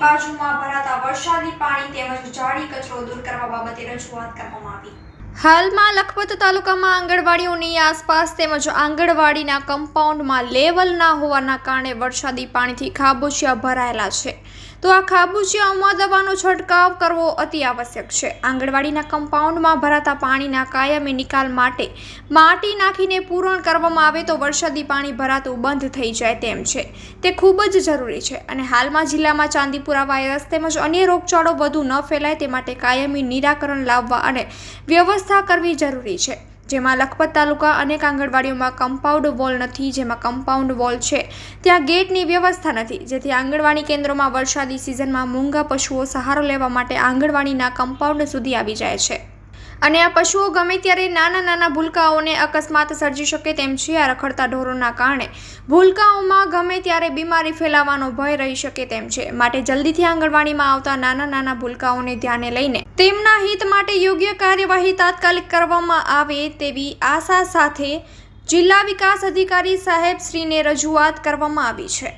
બાજુમાં ભરાતા વરસાદી પાણી તેમજ જાળી કચરો દૂર કરવા બાબતે રજૂઆત કરવામાં આવી. હાલમાં લખપત તાલુકામાં આંગણવાડીઓની આસપાસ તેમજ આંગણવાડીના કમ્પાઉન્ડમાં લેવલ ના હોવાના કારણે વરસાદી પાણીથી ખાબોચિયા ભરાયેલા છે. તો આ ખાબોચિયાઓમાં દવાનો છંટકાવ કરવો અતિ આવશ્યક છે. આંગણવાડીના કમ્પાઉન્ડમાં ભરાતા પાણીના કાયમી નિકાલ માટે માટી નાખીને પૂરણ કરવામાં આવે તો વરસાદી પાણી ભરાતું બંધ થઈ જાય તેમ છે. તે ખૂબ જ જરૂરી છે અને હાલમાં જિલ્લામાં ચાંદીપુરા વાયરસ તેમજ અન્ય રોગચાળો વધુ ન ફેલાય તે માટે કાયમી નિરાકરણ લાવવા અને વ્યવસ્થા કરવી જરૂરી છે. જેમાં લખપત તાલુકા અનેક આંગણવાડીઓમાં કમ્પાઉન્ડ વોલ નથી, જેમાં કમ્પાઉન્ડ વોલ છે. ત્યાં ગેટની વ્યવસ્થા નથી. જેથી આંગણવાડી કેન્દ્રોમાં વરસાદી સિઝનમાં મૂંગા પશુઓ સહારો લેવા માટે આંગણવાડીના કમ્પાઉન્ડ સુધી આવી જાય છે. અને આ પશુઓ ગમે ત્યારે નાના નાના ભૂલકાઓને અકસ્માત સર્જી શકે તેમ છે. આ રખડતા ઢોરોના કારણે ભૂલકાઓમાં ગમે ત્યારે બીમારી ફેલાવાનો ભય રહી શકે તેમ છે. માટે જલ્દીથી આંગણવાડીમાં આવતા નાના નાના ભૂલકાઓને ધ્યાને લઈને તેમના હિત માટે યોગ્ય કાર્યવાહી તાત્કાલિક કરવામાં આવે તેવી આશા સાથે જિલ્લા વિકાસ અધિકારી સાહેબ શ્રીને રજૂઆત કરવામાં આવી છે.